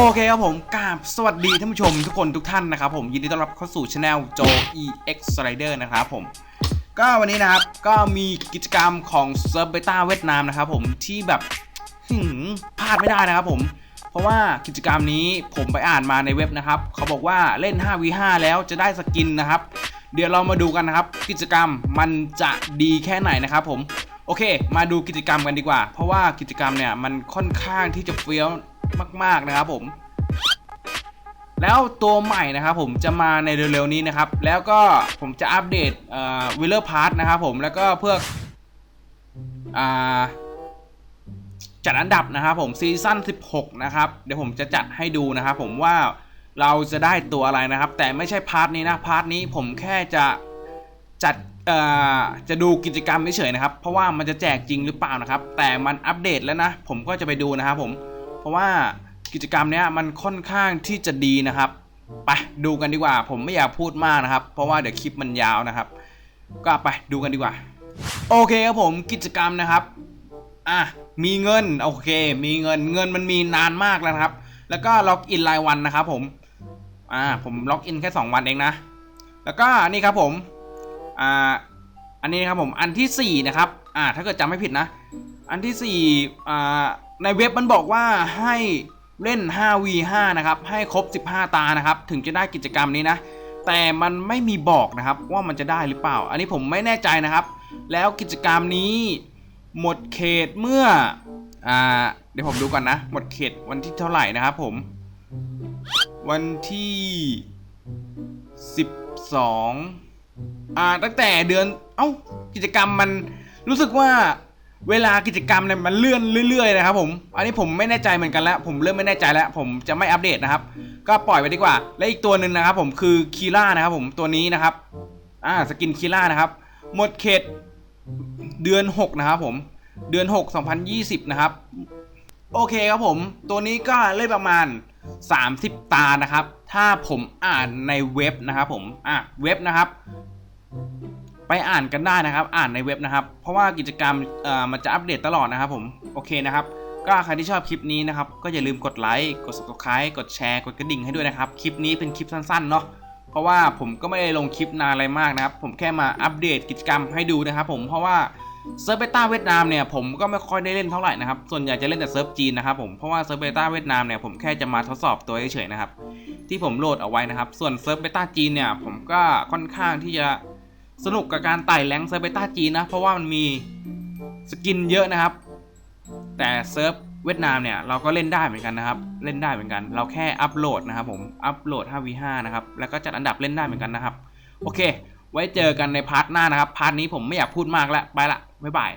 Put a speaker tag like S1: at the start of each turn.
S1: โอเคครับผมกราบสวัสดีท่านผู้ชมทุกคนทุกท่านนะครับผมยินดีต้อนรับเข้าสู่ช anel โจ EX Slider นะครับผม ก็วันนี้นะครับก็มีกิจกรรมของเซิร์ฟเบต้าเวียดนามนะครับผมที่แบบหึพลาดไม่ได้นะครับผม เพราะว่ากิจกรรมนี้ผมไปอ่านมาในเว็บนะครับ เขาบอกว่าเล่น 5v5 แล้วจะได้สกินนะครับ เดี๋ยวเรามาดูกันนะครับ กิจกรรมมันจะดีแค่ไหนนะครับผมโอเค มาดูกิจกรรมกันดีกว่า เพราะว่ากิจกรรมเนี่ยมันค่อนข้างที่จะเฟี้ยว มาก ๆนะครับผม แล้วตัวใหม่นะครับผมจะมาในเร็วๆนี้นะครับ แล้วก็ผมจะอัปเดตเอ่อวิลเลอร์พาร์ทนะครับผมแล้วก็เพื่ออ่าจัดอันดับนะครับผมซีซั่น 16 นะครับ เดี๋ยวผมจะจัดให้ดูนะครับผมว่าเราจะได้ตัวอะไรนะครับ แต่ไม่ใช่พาร์ทนี้นะพาร์ทนี้ผมแค่จะจัดจะดูกิจกรรมเฉยๆนะครับ เพราะว่ามันจะแจกจริงหรือเปล่านะครับ แต่มันอัปเดตแล้วนะ ผมก็จะไปดูนะครับผม ราะว่ากิจกรรมเนี้ยมันค่อนข้างที่จะดีนะครับไปดูกันดีกว่า ผมไม่อยากพูดมากนะครับ เพราะว่าเดี๋ยวคลิปมันยาวนะครับ ก็ไปดูกันดีกว่า โอเคครับผมกิจกรรมนะครับอะมีเงินโอเค มีเงินเงินมันมีนานมากแล้วครับ แล้วก็ล็อกอินรายวันนะครับผมอ่าผมล็อกอินแค่ 2 วันเองนะ แล้วก็นี่ครับผมอ่าอันนี้นครับผมอันทีสี่4นะครับอ่าถ้าเกิดจำไม่ผิดนะ อันที่4อ่า ในเว็บมันบอกว่าให้เล่น 5v5 นะครับ ให้ครบ 15 ตานะครับ ถึงจะได้กิจกรรมนี้นะ แต่มันไม่มีบอกนะครับว่ามันจะได้หรือเปล่า อันนี้ผมไม่แน่ใจนะครับ แล้วกิจกรรมนี้หมดเขตเมื่อ อ่า เดี๋ยวผมดูก่อนนะ หมดเขตวันที่เท่าไหร่นะครับผม วันที่ 12 อ่า ตั้งแต่เดือน เอ้า กิจกรรมมันรู้สึกว่า เวลากิจกรรมเนี่ยมันเลื่อนเรื่อยๆนะครับผม อันนี้ผมไม่แน่ใจเหมือนกันแล้ว ผมเริ่มไม่แน่ใจแล้ว ผมจะไม่อัปเดตนะครับ ก็ปล่อยไปดีกว่า และอีกตัวหนึ่งนะครับ ผมคือคีล่านะครับผมตัวนี้นะครับ อ่าสกินคีล่านะครับ หมดเขตเดือน 6 นะครับผม เดือน 6 2020 นะครับ โอเคครับผม ตัวนี้ก็เล่นประมาณ 30 ตานะครับ ถ้าผมอ่านในเว็บนะครับผม อะเว็บนะครับ ไปอ่านกันได้นะครับ อ่านในเว็บนะครับ เพราะว่ากิจกรรมมันจะอัปเดตตลอดนะครับผมโอเคนะครับ ก็ใครที่ชอบคลิปนี้นะครับ ก็อย่าลืมกดไลค์กด subscribe กดแชร์กดกระดิ่งให้ด้วยนะครับ คลิปนี้เป็นคลิปสั้นๆเนาะเพราะว่าผมก็ไม่ได้ลงคลิปนานอะไรมากนะครับ ผมแค่มาอัปเดตกิจกรรมให้ดูนะครับ ผมเพราะว่าเซิร์ฟเบต้าเวียดนามเนี่ยผมก็ไม่ค่อยได้เล่นเท่าไหร่นะครับ ส่วนใหญ่จะเล่นแต่เซิร์ฟจีนนะครับผมเพราะว่าเซิร์ฟเบต้าเวียดนามเนี่ยผมแค่จะมาทดสอบตัวเฉยๆนะครับที่ผมโหลดเอาไว้นะครับ ส่วนเซิร์ฟเบต้าจีนเนี่ยผมก็ค่อนข้างที่จะ สนุกกับการไต่แรงเซิร์ฟเบต้าจีนนะ เพราะว่ามันมีสกินเยอะนะครับ แต่เซิร์ฟเวียดนามเนี่ยเราก็เล่นได้เหมือนกันนะครับ เล่นได้เหมือนกัน เราแค่อัปโหลดนะครับผมอัปโหลด 5v5 นะครับแล้วก็จัดอันดับเล่นได้เหมือนกันนะครับ โอเค ไว้เจอกันในพาร์ทหน้านะครับ พาร์ทนี้ผมไม่อยากพูดมากแล้วไปละบ๊ายบาย